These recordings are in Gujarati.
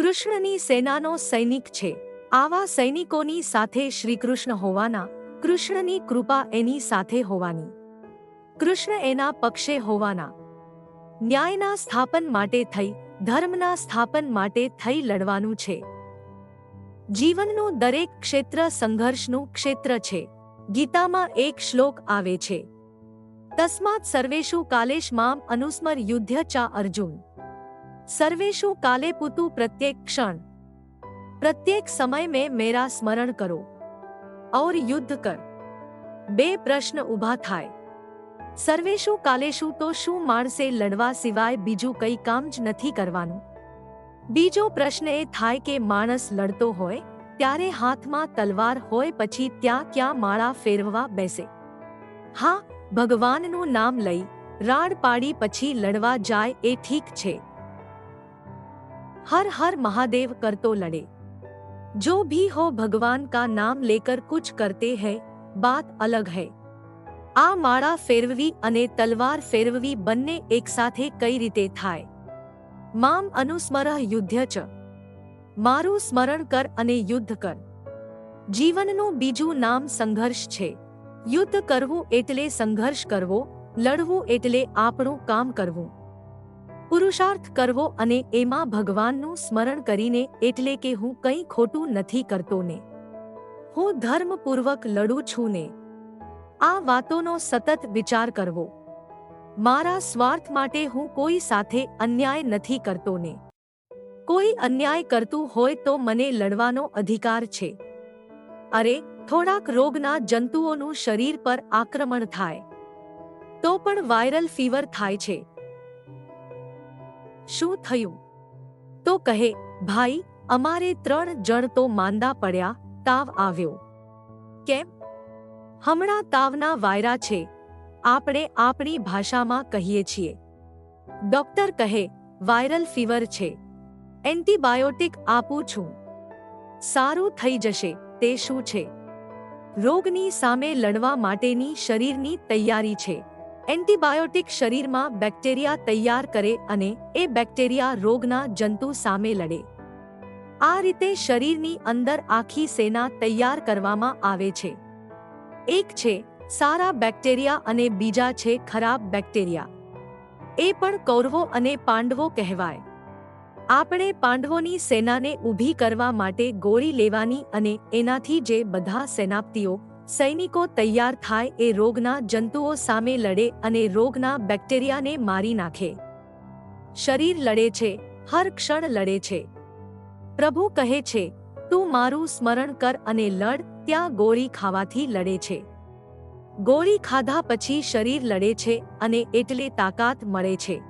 કૃષ્ણની સેનાનો સૈનિક છે. આવા સૈનિકોની સાથે શ્રીકૃષ્ણ હોવાના, કૃષ્ણની કૃપા એની સાથે હોવાની. કૃષ્ણ એના પક્ષે હોવાના. ન્યાયના સ્થાપન માટે થઈ, ધર્મના સ્થાપન માટે થઈ લડવાનું છે. જીવનનું દરેક ક્ષેત્ર સંઘર્ષનું ક્ષેત્ર છે. ગીતામાં એક શ્લોક આવે છે. તસ્માત સર્વેશુ કાલેશ મામ અનુસ્મર યુદ્ધ ચા અર્જુન. સર્વેષુ કાલે પુતુ પ્રત્યેક ક્ષણ પ્રત્યેક સમય में મેરા સ્મરણ કરો और યુદ્ધ કર બે પ્રશ્ન ઊભા થાય સર્વેષુ કાલેશુ તો શું માણસે લડવા સિવાય બીજું કંઈ કામ જ નથી કરવાનું બીજો પ્રશ્ન એ થાય કે માણસ લડતો હોય ત્યારે હાથમાં તલવાર હોય પછી ત્યાં ક્યાં માળા ફેરવવા બેસે હા ભગવાનનું નામ લઈ રાડ પાડી પછી લડવા જાય એ ઠીક છે हर हर महादेव कर तो लड़े जो भी हो भगवान का नाम लेकर कुछ करते हैं बात अलग है આ માળા ફેરવવી અને તલવાર ફેરવવી બંને એકસાથે કઈ રીતે થાય મામ અનુસ્મરઃ યુદ્ધ ચ મારું સ્મરણ કર અને યુદ્ધ કર જીવનનું બીજું નામ સંઘર્ષ છે યુદ્ધ કરવું એટલે સંઘર્ષ કરવો લડવું એટલે આપણું કામ કરવું પુરુષાર્થ કરવો અને એમાં ભગવાનનું સ્મરણ કરીને એટલે કે હું કંઈ ખોટું નથી કરતો ને. હું ધર્મપૂર્વક લડું છું ને. આ વાતોનો સતત વિચાર કરવો. મારા સ્વાર્થ માટે હું કોઈ સાથે અન્યાય નથી કરતો ને. કોઈ અન્યાય કરતું હોય તો મને લડવાનો અધિકાર છે. અરે, થોડાક રોગના જંતુઓનું શરીર પર આક્રમણ થાય. તો પણ વાયરલ ફીવર થાય છે. શું થયું? તો કહે, ભાઈ, અમારે ત્રણ જણ તો માંદા પડ્યા, તાવ આવ્યો. કેમ? હમણાં તાવના વાયરા છે. આપણે આપણી ભાષામાં કહીએ છીએ. ડોક્ટર કહે, વાયરલ ફીવર છે. એન્ટીબાયોટિક આપું છું. સારું થઈ જશે, તે શું છે? રોગની સામે લડવા માટેની શરીરની તૈયારી છે. એન્ટીબાયોટિક શરીરમાં બેક્ટેરિયા તૈયાર કરે અને એ બેક્ટેરિયા રોગના જંતુ સામે લડે. આ રીતે શરીરની અંદર આખી સેના તૈયાર કરવામાં આવે છે. એક છે, સારા બેક્ટેરિયા અને બીજા છે, ખરાબ બેક્ટેરિયા. એ પણ કૌરવો અને પાંડવો કહેવાય. આપણે પાંડવોની સેનાને ઊભી કરવા માટે ગોળી લેવાની અને એનાથી જે બધા સેનાપતિઓ સૈનિકો તૈયાર થાય એ રોગના જંતુઓ સામે લડે અને રોગના બેક્ટેરિયાને મારી નાખે. શરીર લડે છે, હર ક્ષણ લડે છે. પ્રભુ કહે છે, તું મારું સ્મરણ કર અને લડ, ત્યાં ગોળી ખાવાથી લડે છે. ગોળી ખાધા પછી શરીર લડે છે અને એટલે તાકાત મળે છે.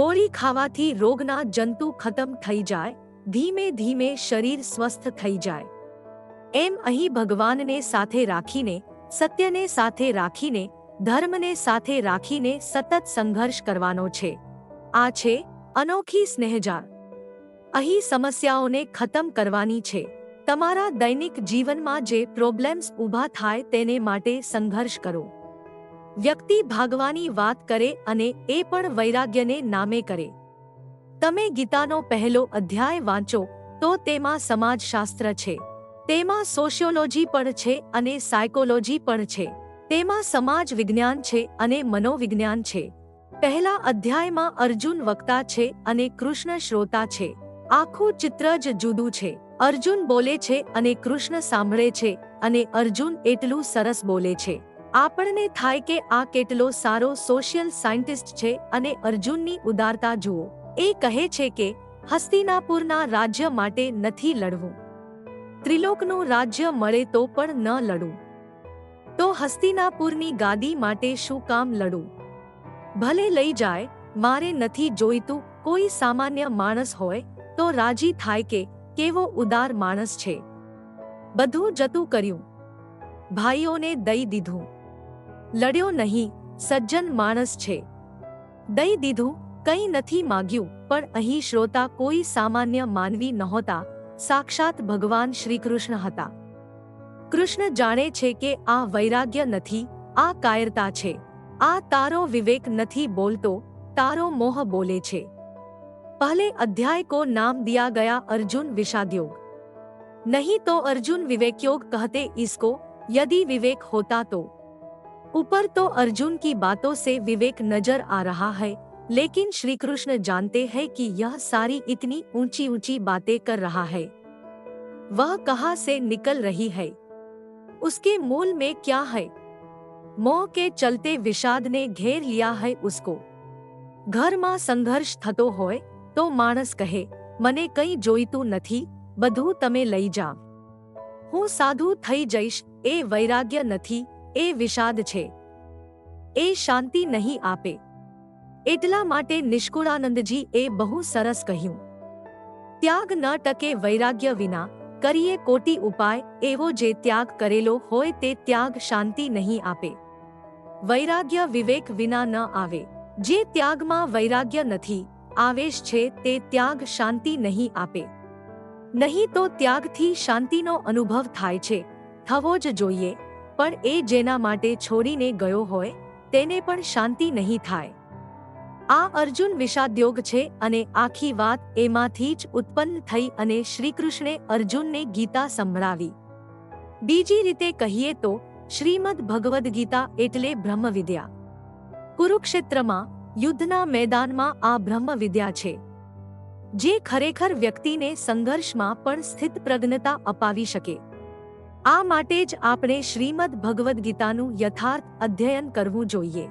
ગોળી ખાવાથી રોગના જંતુ ખતમ થઈ જાય, ધીમે ધીમે શરીર સ્વસ્થ થઈ જાય. એમ અહીં ભગવાનને સાથે રાખીને, સત્યને સાથે રાખીને, ધર્મને સાથે રાખીને સતત સંઘર્ષ કરવાનો છે. આ છે અનોખી સ્નેહજાળ. અહીં સમસ્યાઓને ખતમ કરવાની છે. તમારા દૈનિક જીવનમાં જે પ્રોબ્લેમ્સ ઊભા થાય તેને માટે સંઘર્ષ કરો. વ્યક્તિ ભાગવાની વાત કરે અને એ પણ વૈરાગ્યને નામે કરે. તમે ગીતાનો પહેલો અધ્યાય વાંચો, તો તેમાં સમાજશાસ્ત્ર છે. તેમાં સોશિયોલોજી પણ છે અને સાયકોલોજી પણ છે. તેમાં સમાજ વિજ્ઞાન છે અને મનોવિજ્ઞાન છે. પહેલા અધ્યાયમાં અર્જુન વક્તા છે અને કૃષ્ણ શ્રોતા છે. આખું ચિત્ર જ જુદું છે. અર્જુન બોલે છે અને કૃષ્ણ સાંભળે છે અને અર્જુન એટલું સરસ બોલે છે. આપણને થાય કે આ કેટલો સારો સોશિયલ સાયન્ટિસ્ટ છે અને અર્જુનની ઉદારતા જુઓ. એ કહે છે કે, હસ્તિનાપુરના રાજ્ય માટે નથી લડવું. ત્રિલોકનું રાજ્ય મળે તો પણ ન લડું. તો હસ્તિનાપુરની ગાદી માટે શું કામ લડું? ભલે લઈ જાય, મારે નથી જોઈતું કોઈ સામાન્ય માણસ હોય, તો રાજી થાય કે કેવો ઉદાર માણસ છે. બધું જતું કર્યું. ભાઈઓને દઈ દીધું. લડ્યો નહીં, સજ્જન માણસ છે. દઈ દીધું, કંઈ નથી માગ્યું, પણ અહીં શ્રોતા કોઈ સામાન્ય માનવી નહોતા સાક્ષાત ભગવાન શ્રીકૃષ્ણ હતા કૃષ્ણ જાણે છે કે આ વૈરાગ્ય નથી આ કાયરતા છે આ તારો વિવેક નથી બોલતો તારો મોહ બોલે છે पहले अध्याय को नाम दिया गया अर्जुन विषाद योग नहीं तो अर्जुन विवेक योग कहते इसको यदि विवेक होता तो ऊपर तो अर्जुन की बातों से विवेक नजर आ रहा है लेकिन श्री कृष्ण जानते हैं कि यह सारी इतनी ऊंची ऊंची बातें कर रहा है वह कहाँ से निकल रही है उसके मूल में क्या है મોહ કે ચલતે વિષાદને ઘેર લિયા હૈ ઉસકો ઘરમાં સંઘર્ષ થતો હોય તો માણસ કહે મને કંઈ જોઈતું નથી બધું તમે લઈ જાઓ હું સાધુ થઈ જઈશ એ વૈરાગ્ય નથી એ વિષાદ છે એ શાંતિ નહીં આપે એટલા માટે નિષ્કુળાનંદજી એ બહુ સરસ કહ્યું. ત્યાગ ન ટકે વૈરાગ્ય વિના, કરીએ કોટી ઉપાય, એવો જે ત્યાગ કરેલો હોય તે ત્યાગ શાંતિ નહીં આપે. વૈરાગ્ય વિવેક વિના ન આવે. જે ત્યાગમાં વૈરાગ્ય નથી, આવેશ છે તે ત્યાગ શાંતિ નહીં આપે. નહીં તો ત્યાગથી શાંતિનો અનુભવ થાય છે. થવો જ જોઈએ. પણ એ જેના માટે છોડીને ગયો હોય, તેને પણ શાંતિ નહીં થાય. આ અર્જુન વિષાદ્યોગ છે અને આખી વાત એમાંથી જ ઉત્પન્ન થઈ અને શ્રીકૃષ્ણે અર્જુનને ગીતા સંભળાવી. બીજી રીતે કહીએ તો, શ્રીમદ ભગવદ્ ગીતા એટલે બ્રહ્મવિદ્યા. કુરુક્ષેત્રમાં, યુદ્ધના મેદાનમાં આ બ્રહ્મવિદ્યા છે. જે ખરેખર વ્યક્તિને સંઘર્ષમાં પણ સ્થિત પ્રજ્ઞતા અપાવી શકે. આ માટે જ આપણે શ્રીમદ ભગવદ્ ગીતાનું યથાર્થ અધ્યયન કરવું જોઈએ.